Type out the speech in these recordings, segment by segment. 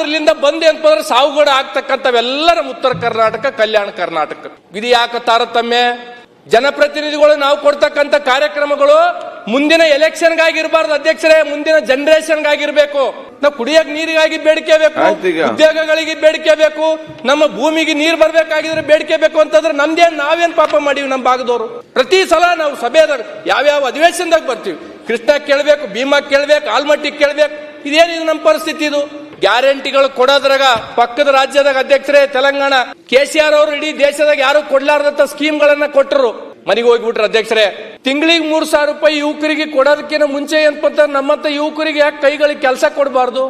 ಅದ್ರಲ್ಲಿಂದ ಬಂದೆ ಅಂತಂದ್ರೆ ಸಾವುಗಡ ಆಗ್ತಕ್ಕಂಥವೆಲ್ಲ ನಮ್ಮ ಉತ್ತರ ಕರ್ನಾಟಕ ಕಲ್ಯಾಣ ಕರ್ನಾಟಕ. ಇದು ಯಾಕೆ ತಾರತಮ್ಯ? ಜನಪ್ರತಿನಿಧಿಗಳು ನಾವು ಕೊಡ್ತಕ್ಕಂಥ ಕಾರ್ಯಕ್ರಮಗಳು ಮುಂದಿನ ಎಲೆಕ್ಷನ್ಗಾಗಿರ್ಬಾರ್ದು ಅಧ್ಯಕ್ಷರೇ ಮುಂದಿನ ಜನರೇಷನ್ಗಾಗಿರ್ಬೇಕು. ನಾವು ಕುಡಿಯಕ್ ನೀರಿಗಾಗಿ ಬೇಡಿಕೆ ಬೇಕು. ಉದ್ಯೋಗಗಳಿಗೆ ಬೇಡಿಕೆ ಬೇಕು. ನಮ್ಮ ಭೂಮಿಗೆ ನೀರು ಬರ್ಬೇಕಾಗಿದ್ರೆ ಬೇಡಿಕೆ ಬೇಕು ಅಂತಂದ್ರೆ ನಮ್ದೇನ್ ನಾವೇನ್ ಪಾಪ ಮಾಡೀವಿ ನಮ್ಮ ಭಾಗದವರು. ಪ್ರತಿ ಸಲ ನಾವು ಸಭೆದಾಗ ಯಾವ್ಯಾವ ಅಧಿವೇಶನದಾಗ ಬರ್ತೀವಿ. ಕೃಷ್ಣ ಕೇಳ್ಬೇಕು ಭೀಮಾ ಕೇಳ್ಬೇಕು ಆಲ್ಮಟ್ಟಿ ಕೇಳ್ಬೇಕು. ಇದೇನಿದು ನಮ್ಮ ಪರಿಸ್ಥಿತಿ ಇದು? ಗ್ಯಾರಂಟಿಗಳು ಕೊಡೋದ್ರಾಗ ಪಕ್ಕದ ರಾಜ್ಯದಾಗ ಅಧ್ಯಕ್ಷರೇ ತೆಲಂಗಾಣ ಕೆ ಸಿ ಆರ್ ಅವರು ಇಡೀ ದೇಶದಾಗ ಯಾರು ಕೊಡ್ಲಾರ್ದಂತ ಸ್ಕೀಮ್ಗಳನ್ನ ಕೊಟ್ಟರು. ಮನೆಗೆ ಹೋಗ್ಬಿಟ್ರು ಅಧ್ಯಕ್ಷರೇ. ತಿಂಗಳಿಗೆ ಮೂರ್ ಸಾವಿರ ರೂಪಾಯಿ ಯುವಕರಿಗೆ ಕೊಡೋದಕ್ಕಿಂತ ಮುಂಚೆ ಏನಪ್ಪ ನಮ್ಮಂತ ಯುವಕರಿಗೆ ಯಾಕೆ ಕೈಗಳಿಗೆ ಕೆಲಸ ಕೊಡಬಾರ್ದು?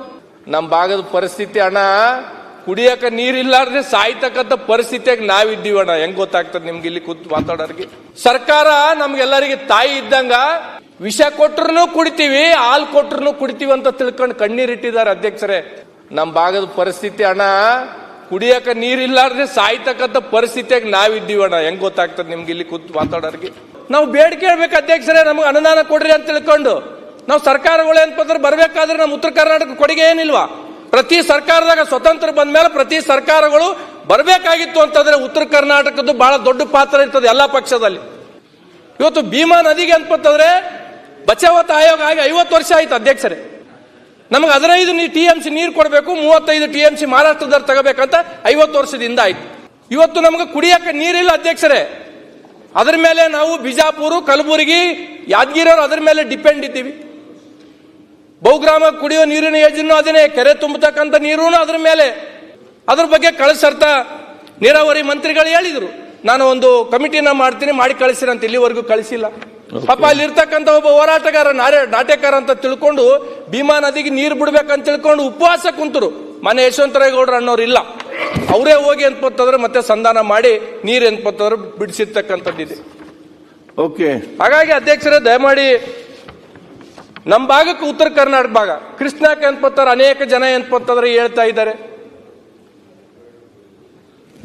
ನಮ್ಮ ಭಾಗದ ಪರಿಸ್ಥಿತಿ ಅಣ್ಣ, ಕುಡಿಯಕ ನೀರಿಲ್ಲಾರ್ದೆ ಸಾಯ್ತಕ್ಕಂಥ ಪರಿಸ್ಥಿತಿಯಾಗಿ ನಾವಿದ್ದೀವಿ ಅಣ್ಣ ಹೆಂಗ್ ಗೊತ್ತಾಗ್ತದೆ ನಿಮ್ಗೆ ಇಲ್ಲಿ ಕೂತ್ ಮಾತಾಡೋರಿಗೆ? ಸರ್ಕಾರ ನಮ್ಗೆಲ್ಲರಿಗೆ ತಾಯಿ ಇದ್ದಂಗ ವಿಷ ಕೊಟ್ರು ಕುಡಿತೀವಿ, ಹಾಲು ಕೊಟ್ರು ಕುಡಿತೀವಿ ಅಂತ ತಿಳ್ಕೊಂಡು ಕಣ್ಣೀರಿಟ್ಟಿದ್ದಾರೆ ಅಧ್ಯಕ್ಷರೇ. ನಮ್ಮ ಭಾಗದ ಪರಿಸ್ಥಿತಿ ಅಣ್ಣ, ಕುಡಿಯಕ ನೀರಿಲ್ಲಾರ್ದೆ ಸಾಯ್ತಕ್ಕಂಥ ಪರಿಸ್ಥಿತಿಯಾಗಿ ನಾವಿದ್ದೀವಿ ಅಣ್ಣ. ಹೆಂಗ್ ಗೊತ್ತಾಗ್ತದೆ ನಿಮ್ಗೆ ಇಲ್ಲಿ ಕೂತ್ ಮಾತಾಡೋರಿಗೆ? ನಾವು ಬೇಡಿಕೆ ಹೇಳ್ಬೇಕು ಅಧ್ಯಕ್ಷರೇ, ನಮಗೆ ಅನುದಾನ ಕೊಡ್ರಿ ಅಂತ ತಿಳ್ಕೊಂಡು. ನಾವು ಸರ್ಕಾರಗಳು ಏನ್ಪಂದ್ರೆ ಬರ್ಬೇಕಾದ್ರೆ ನಮ್ಮ ಉತ್ತರ ಕರ್ನಾಟಕ ಕೊಡುಗೆ ಏನಿಲ್ವಾ? ಪ್ರತಿ ಸರ್ಕಾರದಾಗ ಸ್ವತಂತ್ರ ಬಂದ ಮೇಲೆ ಪ್ರತಿ ಸರ್ಕಾರಗಳು ಬರಬೇಕಾಗಿತ್ತು ಅಂತಂದ್ರೆ ಉತ್ತರ ಕರ್ನಾಟಕದ್ದು ಬಹಳ ದೊಡ್ಡ ಪಾತ್ರ ಇರ್ತದೆ ಎಲ್ಲಾ ಪಕ್ಷದಲ್ಲಿ. ಇವತ್ತು ಭೀಮಾ ನದಿಗೆ ಅಂತಂದ್ರೆ ಬಚಾವತ್ ಆಯೋಗ ಆಗಿ ಐವತ್ತು ವರ್ಷ ಆಯ್ತು ಅಧ್ಯಕ್ಷರೇ. ನಮಗೆ ಹದಿನೈದು ಟಿ ಎಂ ಸಿ ನೀರು ಕೊಡಬೇಕು, ಮೂವತ್ತೈದು ಟಿ ಎಂ ಸಿ ಮಹಾರಾಷ್ಟ್ರದವ್ರು ತಗೋಬೇಕಂತ ಐವತ್ತು ವರ್ಷದಿಂದ ಆಯ್ತು. ಇವತ್ತು ನಮಗೆ ಕುಡಿಯಕ್ಕೆ ನೀರಿಲ್ಲ ಅಧ್ಯಕ್ಷರೇ. ಅದ್ರ ಮೇಲೆ ನಾವು ಬಿಜಾಪುರ, ಕಲಬುರಗಿ, ಯಾದಗಿರಿಯವರು ಅದ್ರ ಮೇಲೆ ಡಿಪೆಂಡ್ ಇದ್ದೀವಿ. ಬಹುಗ್ರಾಮ ಕುಡಿಯೋ ನೀರಿನ ಯೋಜನೆ ಅದನ್ನೇ ಕೆರೆ ತುಂಬತಕ್ಕಂಥ ನೀರು ಅದ್ರ ಮೇಲೆ. ಅದ್ರ ಬಗ್ಗೆ ಕಳಿಸರ್ತ ನೀರಾವರಿ ಮಂತ್ರಿಗಳು ಹೇಳಿದರು. ನಾನು ಒಂದು ಕಮಿಟಿನ ಮಾಡ್ತೀನಿ, ಮಾಡಿ ಕಳಿಸಿರಂತ ಇಲ್ಲಿವರೆಗೂ ಕಳಿಸಿಲ್ಲ. ಪಾಪ ಅಲ್ಲಿ ಇರ್ತಕ್ಕಂತ ಒಬ್ಬ ಹೋರಾಟಗಾರ ನಾರೇ ನಾಟ್ಯಕಾರ ಅಂತ ತಿಳ್ಕೊಂಡು ಭೀಮಾ ನದಿಗೆ ನೀರು ಬಿಡ್ಬೇಕಂತ ತಿಳ್ಕೊಂಡು ಉಪವಾಸ ಕುಂತರು. ಮನೆ ಯಶವಂತರೇಗೌಡರು ಅನ್ನೋರು ಇಲ್ಲ. ಅವರೇ ಹೋಗಿ ಅನ್ಪತ್ತಂದ್ರೆ ಮತ್ತೆ ಸಂಧಾನ ಮಾಡಿ ನೀರು ಅನ್ಪತ್ತಂದ್ರೆ ಬಿಡಿಸಿರ್ತಕ್ಕಂಥದ್ದಿದೆ ಓಕೆ ಹಾಗಾಗಿ ಅಧ್ಯಕ್ಷರೇ ದಯಮಾಡಿ ನಮ್ಮ ಭಾಗಕ್ಕೆ ಉತ್ತರ ಕರ್ನಾಟಕ ಭಾಗ. ಕೃಷ್ಣಕ್ಕೆ ಅನ್ಪತ್ತಾರೆ ಅನೇಕ ಜನ ಅನ್ಪತ್ತಂದ್ರೆ ಹೇಳ್ತಾ ಇದ್ದಾರೆ.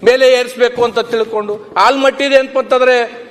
ಮೇಲೆ ಏರಿಸ್ಬೇಕು ಅಂತ ತಿಳ್ಕೊಂಡು ಆಲ್ಮಟ್ಟಿದೆ ಅನ್ಪತ್ತಂದ್ರೆ ಆ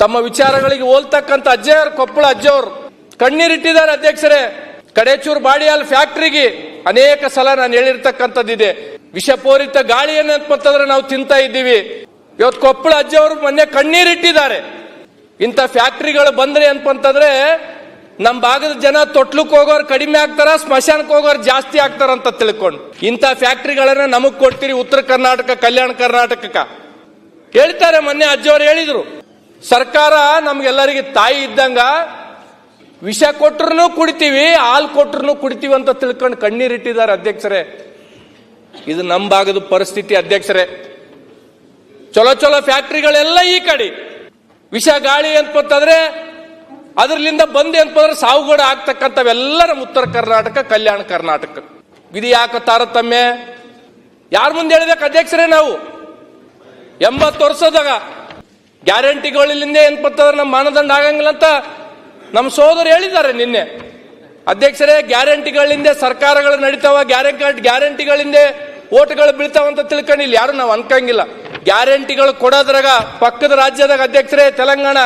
ತಮ್ಮ ವಿಚಾರಗಳಿಗೆ ಹೋಲ್ತಕ್ಕಂಥ ಅಜ್ಜಯ್ಯವ್ರ ಕೊಪ್ಪಳ ಅಜ್ಜವ್ರು ಕಣ್ಣೀರಿಟ್ಟಿದ್ದಾರೆ ಅಧ್ಯಕ್ಷರೇ. ಕಡೇಚೂರು ಬಾಡಿಯಾಲ್ ಫ್ಯಾಕ್ಟ್ರಿಗೆ ಅನೇಕ ಸಲ ನಾನು ಹೇಳಿರ್ತಕ್ಕಂಥದ್ದಿದೆ. ವಿಷಪೂರಿತ ಗಾಳಿಯನ್ನು ಅಂತಂದ್ರೆ ನಾವು ತಿಂತಾ ಇದ್ದೀವಿ. ಇವತ್ತು ಕೊಪ್ಪಳ ಅಜ್ಜವರು ಮೊನ್ನೆ ಕಣ್ಣೀರಿಟ್ಟಿದ್ದಾರೆ. ಇಂಥ ಫ್ಯಾಕ್ಟ್ರಿಗಳು ಬಂದ್ರೆ ಅಂತಂದ್ರೆ ನಮ್ಮ ಭಾಗದ ಜನ ತೊಟ್ಲಕ್ಕೆ ಹೋಗೋರು ಕಡಿಮೆ ಆಗ್ತಾರ ಸ್ಮಶಾನಕ್ಕೆ ಹೋಗೋರು ಜಾಸ್ತಿ ಆಗ್ತಾರ ಅಂತ ತಿಳ್ಕೊಂಡು. ಇಂಥ ಫ್ಯಾಕ್ಟ್ರಿಗಳನ್ನ ನಮಗ್ ಕೊಡ್ತೀರಿ ಉತ್ತರ ಕರ್ನಾಟಕ, ಕಲ್ಯಾಣ ಕರ್ನಾಟಕಕ್ಕ. ಹೇಳ್ತಾರೆ ಮೊನ್ನೆ ಅಜ್ಜವ್ರು ಹೇಳಿದ್ರು. ಸರ್ಕಾರ ನಮ್ಗೆಲ್ಲರಿಗೆ ತಾಯಿ ಇದ್ದಂಗ ವಿಷ ಕೊಟ್ರು ಕುಡಿತೀವಿ, ಹಾಲು ಕೊಟ್ರು ಕುಡಿತೀವಿ ಅಂತ ತಿಳ್ಕೊಂಡು ಕಣ್ಣೀರಿಟ್ಟಿದ್ದಾರೆ ಅಧ್ಯಕ್ಷರೇ. ಇದು ನಮ್ಮ ಭಾಗದ ಪರಿಸ್ಥಿತಿ ಅಧ್ಯಕ್ಷರೇ. ಚಲೋ ಚಲೋ ಫ್ಯಾಕ್ಟ್ರಿಗಳೆಲ್ಲ ಈ ಕಡೆ. ವಿಷ ಗಾಳಿ ಅಂತಂದ್ರೆ ಅದರಲ್ಲಿಂದ ಬಂದೆ ಅಂತಂದ್ರೆ ಸಾವುಗಡ ಆಗ್ತಕ್ಕಂಥವೆಲ್ಲ ನಮ್ಮ ಉತ್ತರ ಕರ್ನಾಟಕ, ಕಲ್ಯಾಣ ಕರ್ನಾಟಕ. ಇದು ಯಾಕೆ ತಾರತಮ್ಯ? ಯಾರ ಮುಂದೆ ಹೇಳ್ಬೇಕು ಅಧ್ಯಕ್ಷರೇ ನಾವು? ಎಂಬತ್ತು ವರ್ಷದಾಗ ಗ್ಯಾರಂಟಿಗಳಿಂದ ಏನಪ್ಪಂತಂದ್ರೆ ನಮ್ಮ ಮಾನದಂಡ ಆಗಂಗಿಲ್ಲ ಅಂತ ನಮ್ಮ ಸೋದರು ಹೇಳಿದ್ದಾರೆ ನಿನ್ನೆ. ಅಧ್ಯಕ್ಷರೇ, ಗ್ಯಾರಂಟಿಗಳಿಂದ ಸರ್ಕಾರಗಳು ನಡೀತಾವ, ಗ್ಯಾರಂಟಿ ಗ್ಯಾರಂಟಿಗಳಿಂದ ಓಟ್ಗಳು ಬೀಳ್ತಾವಂತ ತಿಳ್ಕೊಂಡಿಲ್ಲ. ಯಾರು ನಾವು ಅನ್ಕಂಗಿಲ್ಲ. ಗ್ಯಾರಂಟಿಗಳು ಕೊಡೋದ್ರಾಗ ಪಕ್ಕದ ರಾಜ್ಯದಾಗ ಅಧ್ಯಕ್ಷರೇ, ತೆಲಂಗಾಣ,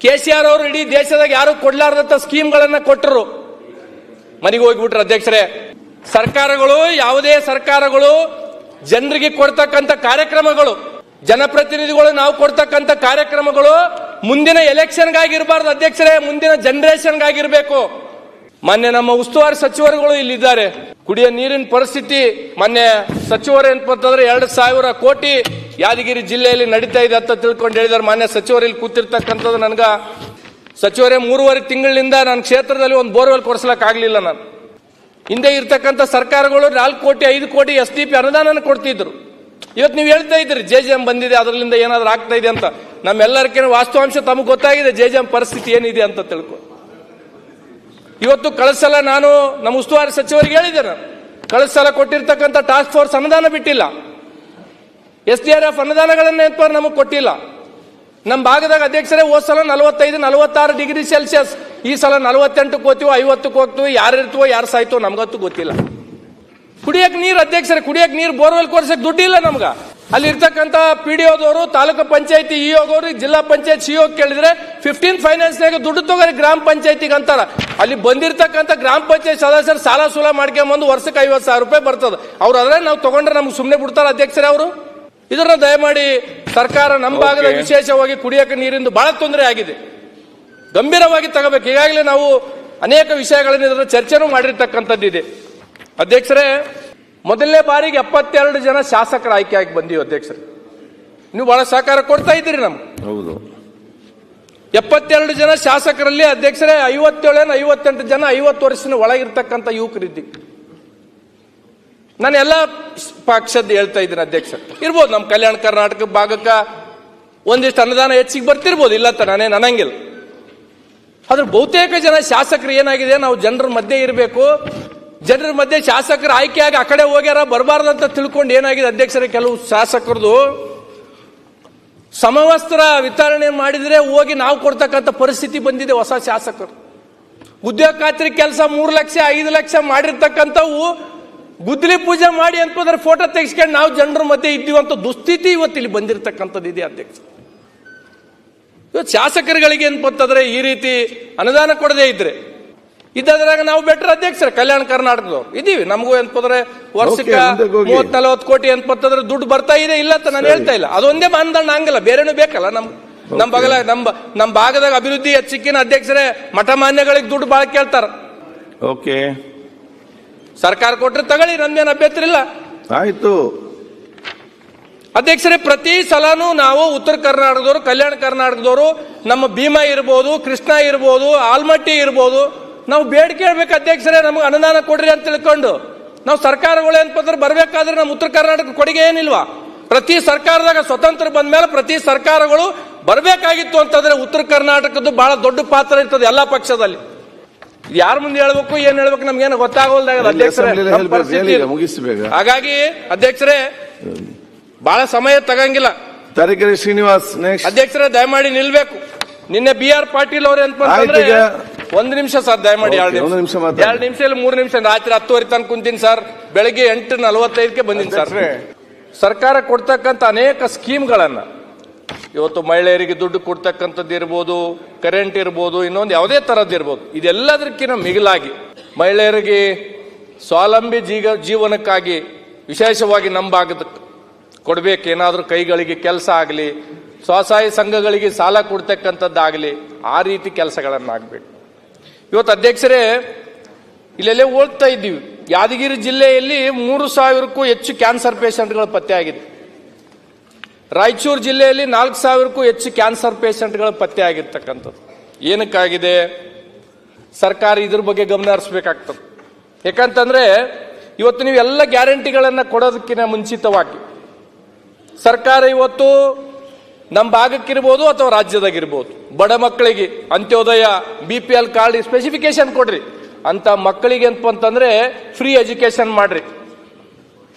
ಕೆ ಸಿ ಆರ್ ಅವರು ಇಡೀ ದೇಶದಾಗ ಯಾರು ಕೊಡ್ಲಾರ್ದಂತ ಸ್ಕೀಮ್ಗಳನ್ನ ಕೊಟ್ಟರು ಮನೆಗೆ ಹೋಗ್ಬಿಟ್ರು ಅಧ್ಯಕ್ಷರೇ. ಸರ್ಕಾರಗಳು, ಯಾವುದೇ ಸರ್ಕಾರಗಳು ಜನರಿಗೆ ಕೊಡ್ತಕ್ಕಂಥ ಕಾರ್ಯಕ್ರಮಗಳು ಜನಪ್ರತಿನಿಧಿಗಳು ನಾವು ಕೊಡ್ತಕ್ಕಂಥ ಕಾರ್ಯಕ್ರಮಗಳು ಮುಂದಿನ ಎಲೆಕ್ಷನ್ಗಾಗಿರ್ಬಾರ್ದು ಅಧ್ಯಕ್ಷರೇ, ಮುಂದಿನ ಜನರೇಷನ್ಗಾಗಿರಬೇಕು. ಮೊನ್ನೆ ನಮ್ಮ ಉಸ್ತುವಾರಿ ಸಚಿವರುಗಳು ಇಲ್ಲಿದ್ದಾರೆ. ಕುಡಿಯೋ ನೀರಿನ ಪರಿಸ್ಥಿತಿ ಮೊನ್ನೆ ಸಚಿವರು ಏನಪ್ಪಂತಂದ್ರೆ ಎರಡು ಸಾವಿರ ಕೋಟಿ ಯಾದಗಿರಿ ಜಿಲ್ಲೆಯಲ್ಲಿ ನಡೀತಾ ಇದೆ ಅಂತ ತಿಳ್ಕೊಂಡು ಹೇಳಿದಾರೆ ಮಾನ್ಯ ಸಚಿವರು ಇಲ್ಲಿ ಕೂತಿರ್ತಕ್ಕಂಥದ್ದು ನನಗೆ ಸಚಿವರೇ, ಮೂರುವರೆ ತಿಂಗಳಿನಿಂದ ನನ್ನ ಕ್ಷೇತ್ರದಲ್ಲಿ ಒಂದು ಬೋರ್ವೆಲ್ ಕೊಡಿಸ್ಲಕ್ ಆಗ್ಲಿಲ್ಲ ನಾನು. ಹಿಂದೆ ಇರ್ತಕ್ಕಂಥ ಸರ್ಕಾರಗಳು ನಾಲ್ಕು ಕೋಟಿ, ಐದು ಕೋಟಿ ಎಸ್ ಡಿ ಪಿ ಅನುದಾನ ಕೊಡ್ತಿದ್ರು. ಇವತ್ತು ನೀವು ಹೇಳ್ತಾ ಇದ್ದೀರಿ ಜೆ ಜೆ ಎಂ ಬಂದಿದೆ ಅದರಿಂದ ಏನಾದರೂ ಆಗ್ತಾ ಇದೆ ಅಂತ. ನಮ್ಮೆಲ್ಲರಿಗಿನ ವಾಸ್ತವಾಂಶ ತಮಗೆ ಗೊತ್ತಾಗಿದೆ ಜೆ ಜೆ ಎಂ ಪರಿಸ್ಥಿತಿ ಏನಿದೆ ಅಂತ ತಿಳ್ಕೊ. ಇವತ್ತು ಕಳಿಸಲ ನಾನು, ನಮ್ಮ ಉಸ್ತುವಾರಿ ಸಚಿವರಿಗೆ ಹೇಳಿದೆ ನಾನು. ಕಳಿಸಲ ಕೊಟ್ಟಿರ್ತಕ್ಕಂಥ ಟಾಸ್ಕ್ ಫೋರ್ಸ್ ಅನುದಾನ ಬಿಟ್ಟಿಲ್ಲ. ಎಸ್ ಡಿ ಆರ್ ಎಫ್ ಅನುದಾನಗಳನ್ನ ನಮಗೆ ಕೊಟ್ಟಿಲ್ಲ. ನಮ್ಮ ಭಾಗದಾಗ ಅಧ್ಯಕ್ಷರೇ, ಹೋದ ಸಲ ನಲವತ್ತೈದು, ನಲವತ್ತಾರು ಡಿಗ್ರಿ ಸೆಲ್ಸಿಯಸ್ ಈ ಸಲ ನಲವತ್ತೆಂಟಕ್ಕೆ ಹೋಗ್ತೀವೋ ಐವತ್ತಕ್ಕೆ ಹೋಗ್ತೀವಿ, ಯಾರು ಇರ್ತೀವೋ, ಯಾರು ಸಾಯ್ತೋ ನಮಗಂತೂ ಗೊತ್ತಿಲ್ಲ. ಕುಡಿಯಕ್ ನೀರು ಅಧ್ಯಕ್ಷರೇ ಕುಡಿಯಕ್ ನೀರು ಬೋರ್ವೆಲ್ ಕೊರ್ಸಕ್ ದುಡ್ಡಿಲ್ಲ ನಮ್ಗ. ಅಲ್ಲಿ ಇರ್ತಕ್ಕಂತ ಪಿ ಡಿ ಓದವರು ತಾಲೂಕು ಪಂಚಾಯತಿ ಇ ಹೋಗೋರು ಜಿಲ್ಲಾ ಪಂಚಾಯತ್ ಸಿ ಕೇಳಿದ್ರೆ ಫಿಫ್ಟೀನ್ ಫೈನಾನ್ಸ್ನಾಗ ದುಡ್ಡು ತಗೋರಿ ಗ್ರಾಮ ಪಂಚಾಯತಿಗೆ ಅಂತಾರ. ಅಲ್ಲಿ ಬಂದಿರತಕ್ಕಂತ ಗ್ರಾಮ ಪಂಚಾಯತ್ ಸದಸ್ಯರು ಸಾಲ ಸೂಲ ಮಾಡ್ಕೊಂಬಂದು ವರ್ಷಕ್ಕೆ ಐವತ್ತು ಸಾವಿರ ರೂಪಾಯಿ ಬರ್ತದೆ. ಅವ್ರು ಅದ್ರೆ ನಾವು ತಗೊಂಡ್ರೆ ನಮ್ಗೆ ಸುಮ್ಮನೆ ಬಿಡ್ತಾರ ಅಧ್ಯಕ್ಷರೇ ಅವರು. ಇದನ್ನ ದಯಮಾಡಿ ಸರ್ಕಾರ ನಮ್ಮ ಭಾಗದ ವಿಶೇಷವಾಗಿ ಕುಡಿಯಕ್ಕೆ ನೀರಿಂದು ಬಹಳ ತೊಂದರೆ ಆಗಿದೆ. ಗಂಭೀರವಾಗಿ ತಗೋಬೇಕು. ಈಗಾಗಲೇ ನಾವು ಅನೇಕ ವಿಷಯಗಳನ್ನು ಇದರ ಚರ್ಚೆನೂ ಮಾಡಿರ್ತಕ್ಕಂಥದ್ದಿದೆ. ಅಧ್ಯಕ್ಷರೇ ಮೊದಲನೇ ಬಾರಿಗೆ ಎಪ್ಪತ್ತೆರಡು ಜನ ಶಾಸಕರ ಆಯ್ಕೆ ಆಗಿ ಬಂದೀವಿ ಅಧ್ಯಕ್ಷರೇ. ನೀವು ಬಹಳ ಸಹಕಾರ ಕೊಡ್ತಾ ಇದ್ದೀರಿ ನಮ್ಗೆ. ಹೌದು. ಎಪ್ಪತ್ತೆರಡು ಜನ ಶಾಸಕರಲ್ಲಿ ಅಧ್ಯಕ್ಷರೇ ಐವತ್ತೇಳೇನು ಐವತ್ತೆಂಟು ಜನ ಐವತ್ತು ವರ್ಷದ ಒಳಗಿರ್ತಕ್ಕಂಥ ಯುವಕರಿದ್ದೀವಿ. ನಾನು ಎಲ್ಲ ಪಕ್ಷದ ಹೇಳ್ತಾ ಇದ್ದೀನಿ ಅಧ್ಯಕ್ಷ ಇರ್ಬೋದು ನಮ್ಮ ಕಲ್ಯಾಣ ಕರ್ನಾಟಕ ಭಾಗಕ್ಕೆ ಒಂದಿಷ್ಟು ಅನುದಾನ ಹೆಚ್ಚಿಗೆ ಬರ್ತಿರ್ಬೋದು ಇಲ್ಲ ಅಂತ ನಾನೇನು ಅನ್ನಂಗಿಲ್ಲ. ಆದ್ರೆ ಬಹುತೇಕ ಜನ ಶಾಸಕರು ಏನಾಗಿದೆ ನಾವು ಜನರ ಮಧ್ಯೆ ಇರಬೇಕು ಜನರ ಮಧ್ಯೆ ಶಾಸಕರು ಆಯ್ಕೆಯಾಗಿ ಆ ಕಡೆ ಹೋಗ್ಯಾರ, ಬರಬಾರ್ದು ಅಂತ ತಿಳ್ಕೊಂಡು ಏನಾಗಿದೆ ಅಧ್ಯಕ್ಷರ, ಕೆಲವು ಶಾಸಕರದು ಸಮವಸ್ತ್ರ ವಿತರಣೆ ಮಾಡಿದ್ರೆ ಹೋಗಿ ನಾವು ಕೊಡ್ತಕ್ಕಂಥ ಪರಿಸ್ಥಿತಿ ಬಂದಿದೆ ಹೊಸ ಶಾಸಕರು. ಉದ್ಯೋಗ ಖಾತ್ರಿ ಕೆಲಸ ಮೂರು ಲಕ್ಷ, ಐದು ಲಕ್ಷ ಮಾಡಿರ್ತಕ್ಕಂಥವು ಗುದ್ದಲಿ ಪೂಜೆ ಮಾಡಿ ಅಂತಂದ್ರೆ ಫೋಟೋ ತೆಗೆಸ್ಕೊಂಡು ನಾವು ಜನರ ಮಧ್ಯೆ ಇದ್ದೀವಂತ ದುಸ್ಥಿತಿ ಇವತ್ತು ಇಲ್ಲಿ ಬಂದಿರತಕ್ಕಂಥದ್ದು ಇದೆ ಅಧ್ಯಕ್ಷ ಇವತ್ತು ಶಾಸಕರುಗಳಿಗೆ ಏನಪ್ಪಂತಂದ್ರೆ ಈ ರೀತಿ ಅನುದಾನ ಕೊಡದೇ ಇದ್ರೆ ಇದ್ದಾದ್ರಾಗ ನಾವು ಬೆಟರ್ ಅಧ್ಯಕ್ಷರ ಕಲ್ಯಾಣ ಕರ್ನಾಟಕದವ್ರು. ಇದೀವಿ. ನಮಗೂ ಏನಪ್ಪಂದ್ರೆ ವರ್ಷಕ್ಕೆ ವರ್ಷಕ್ಕ. ಮೂವತ್ ನಲವತ್ತು ಕೋಟಿ ಏನಪ್ಪಂತಂದ್ರೆ ದುಡ್ಡು ಬರ್ತಾ ಇದೆ ಇಲ್ಲ ಅಂತ ನಾನು ಹೇಳ್ತಾ ಇಲ್ಲ. ಅದೊಂದೇ ಮಾನದಂಡ ಹಂಗಲ್ಲ. ಬೇರೆನೂ ಬೇಕಲ್ಲ ನಮ್ ನಮ್ ಬಗಲ ನಮ್ ನಮ್ ಭಾಗದಾಗ ಅಭಿವೃದ್ಧಿ ಹೆಚ್ಚಿಕ್ಕಿನ ಅಧ್ಯಕ್ಷರೇ ಮಠ ಮಾನ್ಯಗಳಿಗೆ ದುಡ್ಡು ಬಾಳ ಕೇಳ್ತಾರ. ಓಕೆ. ಸರ್ಕಾರ ಕೊಟ್ರೆ ತಗೊಳ್ಳಿ ನಮ್ದೇನು ಅಭ್ಯಂತರ ಇಲ್ಲ ಆಯ್ತು. ಅಧ್ಯಕ್ಷರೇ ಪ್ರತಿ ಸಲನೂ ನಾವು ಉತ್ತರ ಕರ್ನಾಟಕದವರು ಕಲ್ಯಾಣ ಕರ್ನಾಟಕದವರು ನಮ್ಮ ಭೀಮಾ ಇರ್ಬೋದು ಕೃಷ್ಣ ಇರ್ಬೋದು ಆಲ್ಮಟ್ಟಿ ಇರ್ಬೋದು ನಾವು ಬೇಡಿಕೆ ಹೇಳ್ಬೇಕು ಅಧ್ಯಕ್ಷರೇ ನಮಗೆ ಅನುದಾನ ಕೊಡ್ರಿ ಅಂತ ತಿಳ್ಕೊಂಡು. ನಾವು ಸರ್ಕಾರಗಳು ಏನಪ್ಪಂದ್ರೆ ಬರ್ಬೇಕಾದ್ರೆ ನಮ್ಮ ಉತ್ತರ ಕರ್ನಾಟಕ ಕೊಡುಗೆ ಏನಿಲ್ವಾ? ಪ್ರತಿ ಸರ್ಕಾರದಾಗ ಸ್ವತಂತ್ರ ಬಂದ ಮೇಲೆ ಪ್ರತಿ ಸರ್ಕಾರಗಳು ಬರಬೇಕಾಗಿತ್ತು ಅಂತಂದ್ರೆ ಉತ್ತರ ಕರ್ನಾಟಕದ್ದು ಬಹಳ ದೊಡ್ಡ ಪಾತ್ರ ಇರ್ತದೆ ಎಲ್ಲಾ ಪಕ್ಷದಲ್ಲಿ. ಯಾರ ಮುಂದೆ ಹೇಳ್ಬೇಕು ಏನ್ ಹೇಳ್ಬೇಕು ನಮ್ಗೇನು ಗೊತ್ತಾಗೋಲ್ದಾಗ ಅಧ್ಯಕ್ಷರೇ. ಹಾಗಾಗಿ ಅಧ್ಯಕ್ಷರೇ ಬಹಳ ಸಮಯ ತಗಂಗಿಲ್ಲ. ತರೀಕೆರೆ ಶ್ರೀನಿವಾಸ್ ಅಧ್ಯಕ್ಷರೇ ದಯಮಾಡಿ ನಿಲ್ಬೇಕು. ನಿನ್ನೆ ಬಿ ಆರ್ ಪಾಟೀಲ್ ಅವ್ರು ಏನ್. ಒಂದ್ ನಿಮಿಷ ಸರ್ ದಯಮಾಡಿ ಎರಡು ಒಂದು ನಿಮಿಷ. ನಿಮಿಷ ಮಾತಾಡಿ. ಎರಡು ನಿಮಿಷ ಇಲ್ಲ ಮೂರು ನಿಮಿಷ ರಾತ್ರಿ ಹತ್ತುವರೆ ತನಕ ಕುಂತೀನಿ ಸರ್. ಬೆಳಗ್ಗೆ ಎಂಟು ನಲವತ್ತೈದಕ್ಕೆ ಬಂದಿನಿ ಸರ್. ಸರ್ಕಾರ ಕೊಡ್ತಕ್ಕಂಥ ಅನೇಕ ಸ್ಕೀಮ್ಗಳನ್ನ ಇವತ್ತು ಮಹಿಳೆಯರಿಗೆ ದುಡ್ಡು ಕೊಡ್ತಕ್ಕಂಥದ್ದು ಇರ್ಬೋದು ಕರೆಂಟ್ ಇರ್ಬೋದು ಇನ್ನೊಂದು ಯಾವುದೇ ತರದ್ದು ಇರ್ಬೋದು ಇದೆಲ್ಲದಕ್ಕಿಂತ ಮಿಗಿಲಾಗಿ ಮಹಿಳೆಯರಿಗೆ ಸ್ವಾವಲಂಬಿ ಜೀವ ಜೀವನಕ್ಕಾಗಿ ವಿಶೇಷವಾಗಿ ನಮ್ಮ ಭಾಗದ ಕೊಡ್ಬೇಕು ಏನಾದರೂ ಕೈಗಳಿಗೆ ಕೆಲಸ ಆಗಲಿ ಸ್ವಸಹಾಯ ಸಂಘಗಳಿಗೆ ಸಾಲ ಕೊಡ್ತಕ್ಕಂಥದ್ದಾಗಲಿ ಆ ರೀತಿ ಕೆಲಸಗಳನ್ನಾಗಬೇಕು. ಇವತ್ತು ಅಧ್ಯಕ್ಷರೇ, ಇಲ್ಲೆಲ್ಲೇ ಓದ್ತಾ ಇದ್ದೀವಿ. ಯಾದಗಿರಿ ಜಿಲ್ಲೆಯಲ್ಲಿ ಮೂರು ಸಾವಿರಕ್ಕೂ ಹೆಚ್ಚು ಕ್ಯಾನ್ಸರ್ ಪೇಷಂಟ್ಗಳು ಪತ್ತೆ ಆಗಿದೆ. ರಾಯಚೂರು ಜಿಲ್ಲೆಯಲ್ಲಿ ನಾಲ್ಕು ಸಾವಿರಕ್ಕೂ ಹೆಚ್ಚು ಕ್ಯಾನ್ಸರ್ ಪೇಷಂಟ್ಗಳು ಪತ್ತೆ ಆಗಿರ್ತಕ್ಕಂಥದ್ದು. ಏನಕ್ಕಾಗಿದೆ? ಸರ್ಕಾರ ಇದ್ರ ಬಗ್ಗೆ ಗಮನ ಹರಿಸ್ಬೇಕಾಗ್ತದೆ. ಯಾಕಂತಂದ್ರೆ, ಇವತ್ತು ನೀವು ಎಲ್ಲ ಗ್ಯಾರಂಟಿಗಳನ್ನು ಕೊಡೋದಕ್ಕಿಂತ ಮುಂಚಿತವಾಗಿ, ಸರ್ಕಾರ ಇವತ್ತು ನಮ್ಮ ಭಾಗಕ್ಕಿರ್ಬೋದು ಅಥವಾ ರಾಜ್ಯದಾಗಿರ್ಬೋದು. ಬಡ ಮಕ್ಕಳಿಗೆ Antyodaya B P L card specification ಕೊಡ್ರಿ. ಅಂತ ಮಕ್ಕಳಿಗೆ ಅಂತಂದ್ರೆ ಫ್ರೀ ಎಜುಕೇಶನ್ ಮಾಡ್ರಿ.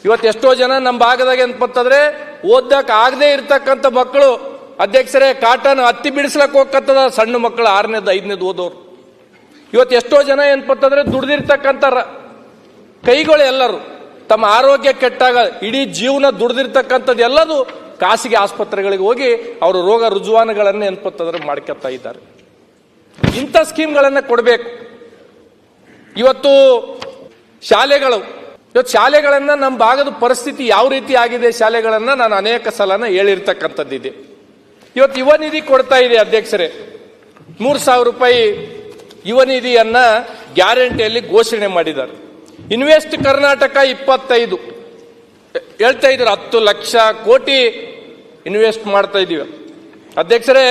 ಇವತ್ತು ಎಷ್ಟೋ ಜನ ನಮ್ಮ ಭಾಗದಾಗ ಏನಪ್ಪ ಅಂತಂದ್ರೆ ಓದಕ್ ಆಗದೆ ಇರ್ತಕ್ಕಂಥ ಮಕ್ಕಳು. ಅಧ್ಯಕ್ಷರೇ, ಕಾಟನ್ ಹತ್ತಿ ಬಿಡಿಸ್ಲಕ್ಕೆ ಹೋಗ್ಕತ್ತದ ಸಣ್ಣ ಮಕ್ಕಳು ಆರನೇದು, ಐದನೇದು ಓದೋರು. ಇವತ್ತು ಎಷ್ಟೋ ಜನ ಏನಪ್ಪ ಅಂತಂದ್ರೆ ದುಡ್ದಿರ್ತಕ್ಕಂಥ ಕೈಗಳು ಎಲ್ಲರೂ. ತಮ್ಮ ಆರೋಗ್ಯ ಕೆಟ್ಟಾಗ ಇಡೀ ಜೀವನ ದುಡ್ದಿರ್ತಕ್ಕಂಥದ್ದು ಎಲ್ಲದು ಖಾಸಗಿ ಆಸ್ಪತ್ರೆಗಳಿಗೆ ಹೋಗಿ ಅವರು ರೋಗ ರುಜುವಾನಗಳನ್ನು ಏನಪ್ಪತ್ತಂದ್ರೆ ಮಾಡ್ಕೊತಾ ಇದ್ದಾರೆ. ಇಂಥ ಸ್ಕೀಮ್ಗಳನ್ನು ಕೊಡಬೇಕು. ಇವತ್ತು ಶಾಲೆಗಳು, ಇವತ್ತು ಶಾಲೆಗಳನ್ನ ನಮ್ಮ ಭಾಗದ ಪರಿಸ್ಥಿತಿ ಯಾವ ರೀತಿ ಆಗಿದೆ ಶಾಲೆಗಳನ್ನ ನಾನು ಅನೇಕ ಸಲನ ಹೇಳಿರ್ತಕ್ಕಂಥದ್ದಿದೆ ಇವತ್ತು ಯುವ ನಿಧಿ ಕೊಡ್ತಾ ಇದೆ ಅಧ್ಯಕ್ಷರೇ. ಮೂರು ಸಾವಿರ ರೂಪಾಯಿ ಯುವ ನಿಧಿಯನ್ನ ಗ್ಯಾರಂಟಿಯಲ್ಲಿ ಘೋಷಣೆ ಮಾಡಿದ್ದಾರೆ. ಇನ್ವೆಸ್ಟ್ ಕರ್ನಾಟಕ ಇಪ್ಪತ್ತೈದು. ಹೇಳ್ತಾ ಇದ್ರು ಹತ್ತು ಲಕ್ಷ ಕೋಟಿ ಇನ್ವೆಸ್ಟ್ ಮಾಡ್ತಾ ಇದೀವಿ ಅಧ್ಯಕ್ಷರೇ,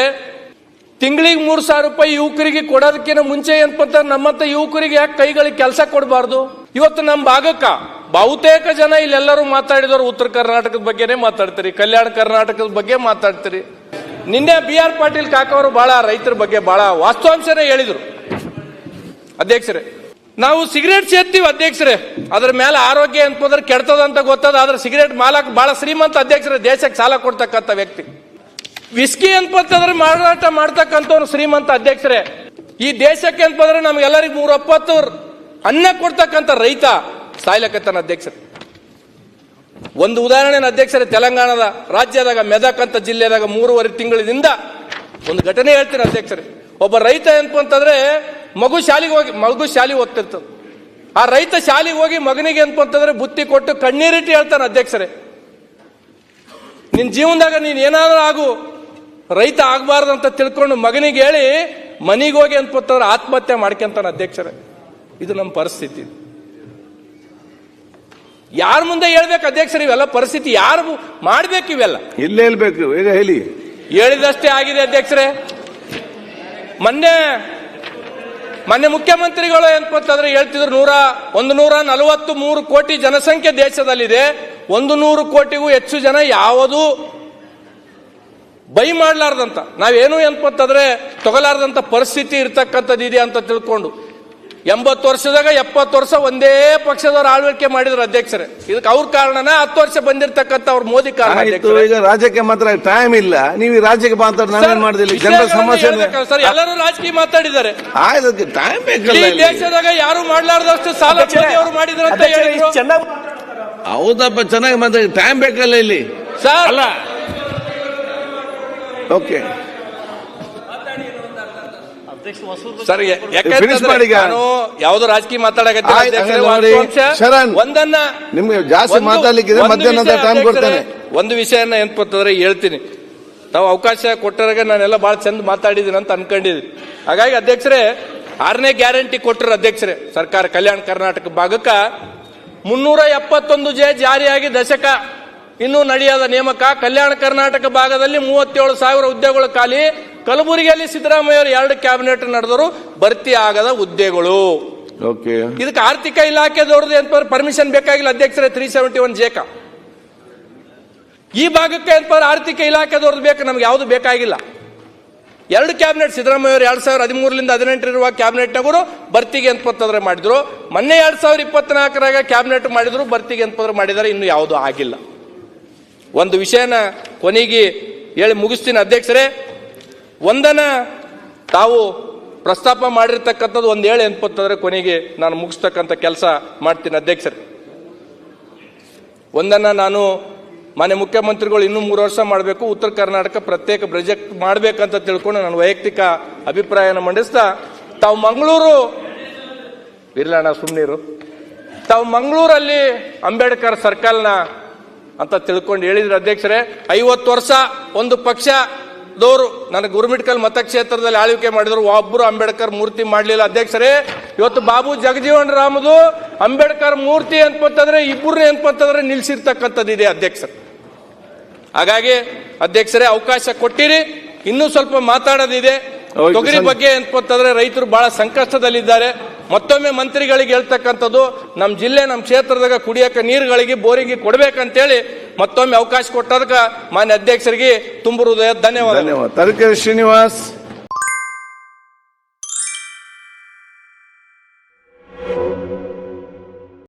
ತಿಂಗಳಿಗೆ ಮೂರು ಸಾವಿರ ರೂಪಾಯಿ ಯುವಕರಿಗೆ ಕೊಡೋದಕ್ಕಿಂತ ಮುಂಚೆ ಏನಪ್ಪ ನಮ್ಮಂತ ಯುವಕರಿಗೆ ಯಾಕೆ ಕೈಗಳಿಗೆ ಕೆಲಸ ಕೊಡಬಾರ್ದು? ಇವತ್ತು ನಮ್ಮ ಭಾಗಕ್ಕ ಬಹುತೇಕ ಜನ ಇಲ್ಲೆಲ್ಲರೂ ಮಾತಾಡಿದವರು ಉತ್ತರ ಕರ್ನಾಟಕದ ಬಗ್ಗೆನೇ ಮಾತಾಡ್ತೀರಿ, ಕಲ್ಯಾಣ ಕರ್ನಾಟಕದ ಬಗ್ಗೆ ಮಾತಾಡ್ತೀರಿ. ನಿನ್ನೆ ಬಿ ಆರ್ ಪಾಟೀಲ್ ಕಾಕವರು ಬಹಳ ರೈತರ ಬಗ್ಗೆ ಬಹಳ ವಾಸ್ತವಾಂಶನೇ ಹೇಳಿದ್ರು. ಅಧ್ಯಕ್ಷರೇ ನಾವು ಸಿಗರೇಟ್ ಸೇರ್ತೀವಿ ಅಧ್ಯಕ್ಷರೇ. ಅದ್ರ ಮೇಲೆ ಆರೋಗ್ಯ ಅಂತಂದ್ರೆ ಕೆಡ್ತದ ಅಂತ ಗೊತ್ತದ, ಆದ್ರೆ ಸಿಗರೇಟ್ ಮಾಲಕ್ ಬಹಳ ಶ್ರೀಮಂತ ಅಧ್ಯಕ್ಷರೇ, ದೇಶಕ್ಕೆ ಸಾಲ ಕೊಡ್ತಕ್ಕಂಥ ವ್ಯಕ್ತಿ. ವಿಸ್ಕಿ ಅಂತಂದ್ರೆ ಮಾರಾಟ ಮಾಡ್ತಕ್ಕಂಥವ್ರು ಶ್ರೀಮಂತ ಅಧ್ಯಕ್ಷರೇ. ಈ ದೇಶಕ್ಕೆ ಅಂತಂದ್ರೆ ನಮ್ಗೆಲ್ಲರಿಗೂ ಮೂರ ಒಪ್ಪತ್ತು, ಅನ್ನ ಕೊಡ್ತಕ್ಕಂಥ ರೈತ ಸಾಯ್ಲಕತ್ತಾನ ಅಧ್ಯಕ್ಷರೇ. ಒಂದು ಉದಾಹರಣೆ ಅಧ್ಯಕ್ಷರೇ, ತೆಲಂಗಾಣದ ರಾಜ್ಯದಾಗ, ಮೆದಕ್ ಅಂತ ಜಿಲ್ಲೆದಾಗ ಮೂರುವರೆ ತಿಂಗಳಿಂದ ಒಂದು ಘಟನೆ ಹೇಳ್ತೀನಿ ಅಧ್ಯಕ್ಷರೇ. ಒಬ್ಬ ರೈತ ಏನಪ್ಪ ಅಂತಂದ್ರೆ ಮಗು ಶಾಲೆಗೆ ಹೋಗಿ ಮಗು ಶಾಲೆ ಓದ್ತಿರ್ತದೆ ಆ ರೈತ ಶಾಲೆಗೆ ಹೋಗಿ ಮಗನಿಗೆ ಅಂತಂದ್ರೆ ಬುತ್ತಿ ಕೊಟ್ಟು ಕಣ್ಣೀರಿಟ್ಟು ಹೇಳ್ತಾನೆ ಅಧ್ಯಕ್ಷರೇ. ನಿನ್ನ ಜೀವನದಾಗ ನೀನು ಏನಾದರೂ ಆಗು ರೈತ ಆಗಬಾರ್ದು ಅಂತ ತಿಳ್ಕೊಂಡು ಮಗನಿಗೆ ಹೇಳಿ ಮನೆಗೆ ಹೋಗಿ ಅಂತಂದ್ರೆ ಆತ್ಮಹತ್ಯೆ ಮಾಡ್ಕೊಂತಾನೆ ಅಧ್ಯಕ್ಷರೇ. ಇದು ನಮ್ಮ ಪರಿಸ್ಥಿತಿ. ಯಾರ ಮುಂದೆ ಹೇಳ್ಬೇಕು ಅಧ್ಯಕ್ಷರು ಇವೆಲ್ಲ ಪರಿಸ್ಥಿತಿ? ಯಾರು ಮಾಡ್ಬೇಕು ಇವೆಲ್ಲ? ಇಲ್ಲೇ ಹೇಳ್ಬೇಕು ಈಗ ಹೇಳಿ. ಹೇಳಿದಷ್ಟೇ ಆಗಿದೆ ಅಧ್ಯಕ್ಷರೇ. ಮೊನ್ನೆ ಮೊನ್ನೆ ಮುಖ್ಯಮಂತ್ರಿಗಳು ಏನಪ್ಪಂತಂದ್ರೆ ಹೇಳ್ತಿದ್ರು ನೂರ, ಒಂದು ನೂರ ನಲವತ್ತು ಮೂರು ಕೋಟಿ ಜನಸಂಖ್ಯೆ ದೇಶದಲ್ಲಿದೆ. ಒಂದು ನೂರು ಕೋಟಿಗೂ ಹೆಚ್ಚು ಜನ ಯಾವುದು ಬೈ ಮಾಡಲಾರ್ದಂತ. ನಾವೇನು ಏನಪ್ಪಂತಂದ್ರೆ ತಗೊಲಾರ್ದಂಥ ಪರಿಸ್ಥಿತಿ ಇರ್ತಕ್ಕಂಥದ್ದು ಇದೆ ಅಂತ ತಿಳ್ಕೊಂಡು. ಎಂಬತ್ತು ವರ್ಷದಾಗ ಎಪ್ಪತ್ತು ವರ್ಷ ಒಂದೇ ಪಕ್ಷದವ್ರು ಆಳ್ವಿಕೆ ಮಾಡಿದ್ರು ಅಧ್ಯಕ್ಷರೇ. ಇದಕ್ಕೆ ಅವ್ರ ಕಾರಣನ ಹತ್ತು ವರ್ಷ ಬಂದಿರತಕ್ಕಂಥ ಅವ್ರ ಮೋದಿ ಕಾರಣ ಈಗ ರಾಜ್ಯಕ್ಕೆ ಮಾತ್ರ ಟೈಮ್ ಇಲ್ಲ. ನೀವು ಈ ರಾಜ್ಯಕ್ಕೆ ಮಾತಾಡಿ ನಾವೇನ್ ಸರ್, ಮಾಡಿದಿಲ್ಲ? ಜನರ ಸಮಸ್ಯೆ ಸರ್ ಎಲ್ಲರೂ ರಾಜಕೀಯ ಮಾತಾಡಿದ್ದಾರೆ. ಆಯ್ತು ಟೈಮ್ ಬೇಕಲ್ಲ ಇಲ್ಲಿ. ದೇಶದಾಗ ಯಾರು ಮಾಡ್ಲಾರ್ದಷ್ಟು ಸಾಲ ಚೆನ್ನಾಗಿ ಅವರು ಮಾಡಿದ್ರು ಅಂತ ಹೇಳಿದ್ರು. ಹೌದಪ್ಪ ಚೆನ್ನಾಗಿ ಮಾತಾಡಿ. ಟೈಮ್ ಬೇಕಲ್ಲ ಇಲ್ಲಿ. ಸರ್. ಅಲ್ಲ. ಓಕೆ ಸರ್ ಯಾವ್ದು ರಾಜಕೀಯ ಮಾತಾಡಕತ್ತಿ ಒಂದನ್ನ ನಿಮ್ಗೆ ಜಾಸ್ತಿ ಮಧ್ಯಾಹ್ನದ ಟೈಮ್ ಕೊಡ್ತೇನೆ. ಒಂದು ವಿಷಯನ ಏನ್ಪತ್ತಂದ್ರೆ ಹೇಳ್ತೀನಿ. ತಾವು ಅವಕಾಶ ಕೊಟ್ಟರಾಗ ನಾನೆಲ್ಲ ಬಹಳ ಚಂದ ಮಾತಾಡಿದೀನಿ ಅಂತ ಅನ್ಕೊಂಡಿದ್ದೀನಿ ಹಾಗಾಗಿ ಅಧ್ಯಕ್ಷರೇ ಆರನೇ ಗ್ಯಾರಂಟಿ ಕೊಟ್ಟರು ಅಧ್ಯಕ್ಷರೇ. ಸರ್ಕಾರ ಕಲ್ಯಾಣ ಕರ್ನಾಟಕ ಭಾಗಕ್ಕ ಮುನ್ನೂರ ಎಪ್ಪತ್ತೊಂದು ಜೆ ಜಾರಿಯಾಗಿ ದಶಕ ಇನ್ನೂ ನಡೆಯದ ನೇಮಕ. ಕಲ್ಯಾಣ ಕರ್ನಾಟಕ ಭಾಗದಲ್ಲಿ ಮೂವತ್ತೇಳು ಸಾವಿರ ಹುದ್ದೆಗಳು ಖಾಲಿ. ಕಲಬುರಗಿಯಲ್ಲಿ ಸಿದ್ದರಾಮಯ್ಯ ಅವರು ಎರಡು ಕ್ಯಾಬಿನೆಟ್ ನಡೆದರು ಭರ್ತಿ ಆಗದ ಹುದ್ದೆಗಳು. ಓಕೆ. ಇದಕ್ಕೆ ಆರ್ಥಿಕ ಇಲಾಖೆದವ್ರದ್ದು ಅಂತ ಪರ್ಮಿಷನ್ ಬೇಕಾಗಿಲ್ಲ ಅಧ್ಯಕ್ಷರೇ ತ್ರೀ ಸೆವೆಂಟಿ ಒನ್ ಜೇಕ. ಈ ಭಾಗಕ್ಕೆ ಅಂತ ಆರ್ಥಿಕ ಇಲಾಖೆದವ್ರದ್ದು ಬೇಕು ನಮ್ಗೆ ಯಾವುದು ಬೇಕಾಗಿಲ್ಲ. ಎರಡು ಕ್ಯಾಬಿನೆಟ್ ಸಿದ್ದರಾಮಯ್ಯ ಅವರು ಎರಡ್ ಸಾವಿರದ ಹದಿಮೂರರಿಂದ ಹದಿನೆಂಟರಿರುವ ಕ್ಯಾಬಿನೆಟ್ನವರು ಭರ್ತಿಗೆ ಅಂತಂದ್ರೆ ಮಾಡಿದ್ರು. ಮೊನ್ನೆ ಎರಡ್ ಸಾವಿರದ ಇಪ್ಪತ್ನಾಲ್ಕರಾಗ ಕ್ಯಾಬಿನೆಟ್ ಮಾಡಿದ್ರು ಭರ್ತಿಗೆ ಅಂತಂದ್ರೆ ಮಾಡಿದರೆ ಇನ್ನು ಯಾವುದು ಆಗಿಲ್ಲ. ಒಂದು ವಿಷಯನ ಕೊನೆಗೆ ಹೇಳಿ ಮುಗಿಸ್ತೀನಿ ಅಧ್ಯಕ್ಷರೇ. ಒಂದನ ತಾವು ಪ್ರಸ್ತಾಪ ಮಾಡಿರ್ತಕ್ಕಂಥದ್ದು ಒಂದು ಹೇಳಿ ಅನ್ಪತ್ತಂದ್ರೆ ಕೊನೆಗೆ ನಾನು ಮುಗಿಸ್ತಕ್ಕಂಥ ಕೆಲಸ ಮಾಡ್ತೀನಿ ಅಧ್ಯಕ್ಷರೇ. ಒಂದನ್ನು ನಾನು ಮಾನ್ಯ ಮುಖ್ಯಮಂತ್ರಿಗಳು ಇನ್ನೂ ಮೂರು ವರ್ಷ ಮಾಡಬೇಕು, ಉತ್ತರ ಕರ್ನಾಟಕ ಪ್ರತ್ಯೇಕ ಪ್ರಾಜೆಕ್ಟ್ ಮಾಡಬೇಕಂತ ತಿಳ್ಕೊಂಡು ನಾನು ವೈಯಕ್ತಿಕ ಅಭಿಪ್ರಾಯನ ಮಂಡಿಸ್ತಾ, ತಾವು ಮಂಗಳೂರು ಇರ್ಲಣ್ಣ ಸುಮ್ಮನಿರು ತಾವು ಮಂಗಳೂರಲ್ಲಿ ಅಂಬೇಡ್ಕರ್ ಸರ್ಕಲ್ನ ಅಂತ ತಿಳ್ಕೊಂಡು ಹೇಳಿದ್ರು ಅಧ್ಯಕ್ಷರೇ, ಐವತ್ತು ವರ್ಷ ಒಂದು ಪಕ್ಷದವರು ನನಗೆ ಗುರುಮಿಟ್ಕಲ್ ಮತಕ್ಷೇತ್ರದಲ್ಲಿ ಆಳ್ವಿಕೆ ಮಾಡಿದ್ರು. ಒಬ್ಬರು ಅಂಬೇಡ್ಕರ್ ಮೂರ್ತಿ ಮಾಡಲಿಲ್ಲ. ಅಧ್ಯಕ್ಷರೇ ಇವತ್ತು ಬಾಬು ಜಗಜೀವನ್ ರಾಮದು ಅಂಬೇಡ್ಕರ್ ಮೂರ್ತಿ ಅನ್ಪಂತಂದ್ರೆ ಇಬ್ಬರು ಅನ್ಪಂತಂದ್ರೆ ನಿಲ್ಸಿರ್ತಕ್ಕಂಥದ್ದು ಇದೆ ಅಧ್ಯಕ್ಷರು. ಹಾಗಾಗಿ ಅಧ್ಯಕ್ಷರೇ ಅವಕಾಶ ಕೊಟ್ಟಿರಿ. ಇನ್ನೂ ಸ್ವಲ್ಪ ಮಾತಾಡೋದಿದೆ. ತೊಗರಿ ಬಗ್ಗೆ ಮತ್ತಂದ್ರೆ ರೈತರು ಬಹಳ ಸಂಕಷ್ಟದಲ್ಲಿದ್ದಾರೆ. ಮತ್ತೊಮ್ಮೆ ಮಂತ್ರಿಗಳಿಗೆ ಹೇಳ್ತಕ್ಕಂಥದ್ದು ನಮ್ಮ ಜಿಲ್ಲೆ ನಮ್ಮ ಕ್ಷೇತ್ರದಾಗ ಕುಡಿಯೋಕೆ ನೀರುಗಳಿಗೆ ಬೋರಿಗೆ ಕೊಡಬೇಕಂತೇಳಿ ಮತ್ತೊಮ್ಮೆ ಅವಕಾಶ ಕೊಟ್ಟದಕ್ಕೆ ಮಾನ್ಯ ಅಧ್ಯಕ್ಷರಿಗೆ ತುಂಬ ಹೃದಯ ಧನ್ಯವಾದ. ಧನ್ಯವಾದ ಶ್ರೀನಿವಾಸ್.